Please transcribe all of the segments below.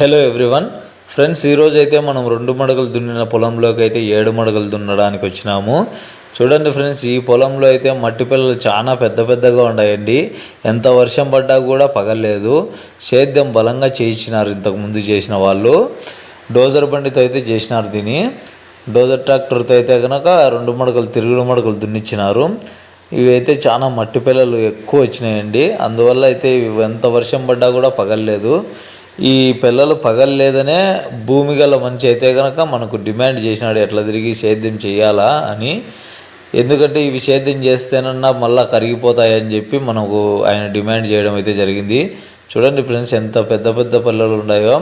Hello everyone. Friends ఈరోజు అయితే మనం రెండు మడగలు దున్నిన పొలంలోకి అయితే ఏడు మడగలు దున్నడానికి వచ్చినాము. చూడండి ఫ్రెండ్స్ ఈ పొలంలో అయితే మట్టి పిల్లలు చాలా పెద్ద పెద్దగా ఉన్నాయండి. ఎంత వర్షం పడ్డా కూడా పగలేదు సేద్యం బలంగా చేయించినారు ఇంతకుముందు చేసిన వాళ్ళు. డోజర్ బండితో అయితే చేసినారు దీన్ని. డోజర్ ట్రాక్టర్తో అయితే కనుక రెండు మడకలు తిరుగుడు మడకలు దున్నిచ్చినారు. ఇవి అయితే చాలా మట్టి పిల్లలు ఎక్కువ వచ్చినాయండి. అందువల్ల అయితే ఇవి ఎంత వర్షం పడ్డా కూడా పగలలేదు. ఈ పిల్లలు పగలలేదనే భూమి గల మంచి అయితే కనుక మనకు డిమాండ్ చేసినాడు ఎట్లా తిరిగి సేద్యం చేయాలా అని. ఎందుకంటే ఇవి సేద్యం చేస్తేనన్నా మళ్ళా కరిగిపోతాయని చెప్పి మనకు ఆయన డిమాండ్ చేయడం అయితే జరిగింది. చూడండి ఫ్రెండ్స్ ఎంత పెద్ద పెద్ద పిల్లలు ఉన్నాయో.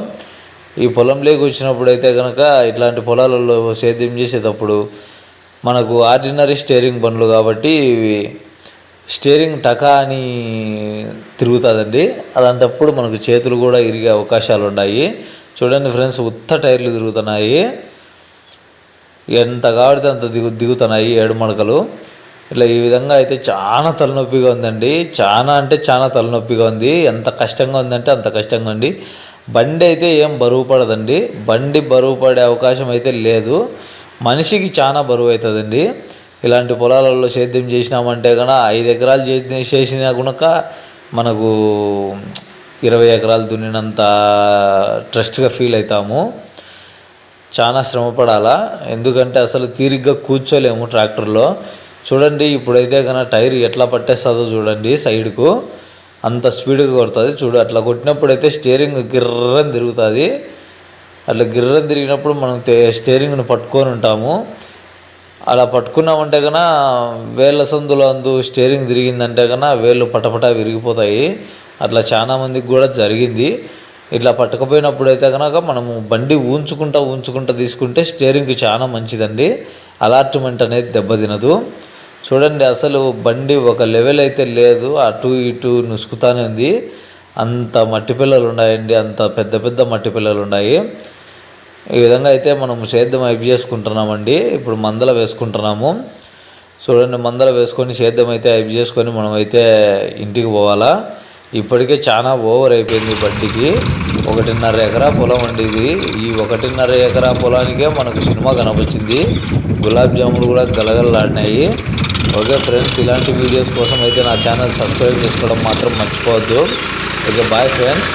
ఈ పొలంలోకి వచ్చినప్పుడు అయితే కనుక ఇట్లాంటి పొలాలలో సేద్యం చేసేటప్పుడు మనకు ఆర్డినరీ స్టేరింగ్ బండ్లు కాబట్టి ఇవి స్టీరింగ్ టకా అని తిరుగుతుందండి. అలాంటప్పుడు మనకు చేతులు కూడా ఇరిగే అవకాశాలు ఉన్నాయి. చూడండి ఫ్రెండ్స్ ఉత్త టైర్లు తిరుగుతున్నాయి. ఎంత కావాడితే అంత దిగు దిగుతున్నాయి ఏడు మడకలు ఇట్లా ఈ విధంగా అయితే చాలా తలనొప్పిగా ఉందండి. చాలా అంటే చాలా తలనొప్పిగా ఉంది. ఎంత కష్టంగా ఉందంటే అంత కష్టంగా ఉంది. బండి అయితే ఏం బరువు పడదండి. బండి బరువు పడే అవకాశం అయితే లేదు. మనిషికి చాలా బరువు అవుతుందండి. ఇలాంటి పొలాలలో సేద్యం చేసినామంటే కనుక ఐదు ఎకరాలు చేసిన చేసినా కనుక మనకు ఇరవై ఎకరాలు దున్నినంత ట్రస్ట్గా ఫీల్ అవుతాము చాలా శ్రమపడాలా. ఎందుకంటే అసలు తీరిగ్గా కూర్చోలేము ట్రాక్టర్లో. చూడండి ఇప్పుడైతే కనుక టైర్ ఎట్లా పట్టేస్తుందో చూడండి సైడ్కు. అంత స్పీడ్గా కొడుతుంది. చూడు అట్లా కొట్టినప్పుడు అయితే స్టీరింగ్ గిర్రని తిరుగుతుంది. అట్లా గిర్రని తిరిగినప్పుడు మనం స్టీరింగ్ను పట్టుకొని ఉంటాము. అలా పట్టుకున్నామంటే కన్నా వేళ్ళ సందులో అందు స్టీరింగ్ తిరిగిందంటే కన్నా వేళ్ళు పటపట విరిగిపోతాయి. అట్లా చాలా మందికి కూడా జరిగింది. ఇట్లా పట్టకపోయినప్పుడు అయితే కనుక మనము బండి ఊంచుకుంటా ఊంచుకుంటా తీసుకుంటే స్టీరింగ్కి చాలా మంచిదండి. అలాట్మెంట్ అనేది దెబ్బతినదు. చూడండి అసలు బండి ఒక లెవెల్ అయితే లేదు. అటు ఇటు నుసుకుతానే ఉంది. అంత మట్టి పిల్లలు ఉన్నాయండి. అంత పెద్ద పెద్ద మట్టి పిల్లలు ఉన్నాయి. ఈ విధంగా అయితే మనం సేద్యం అయిపు చేసుకుంటున్నామండి. ఇప్పుడు మందల వేసుకుంటున్నాము. చూడండి మందల వేసుకొని సేద్యం అయితే అయిపు చేసుకొని మనం అయితే ఇంటికి పోవాలా? ఇప్పటికే చాలా ఓవర్ అయిపోయింది బండికి. ఒకటిన్నర ఎకరా పొలం అండి ఇది. ఈ ఒకటిన్నర ఎకరా పొలానికే మనకు సినిమా కనపచ్చింది. గులాబ్ జాములు కూడా గలగలలాడినాయి. ఓకే ఫ్రెండ్స్ ఇలాంటి వీడియోస్ కోసం అయితే నా ఛానల్ సబ్స్క్రైబ్ చేసుకోవడం మాత్రం మర్చిపోవద్దు. Okay bye friends.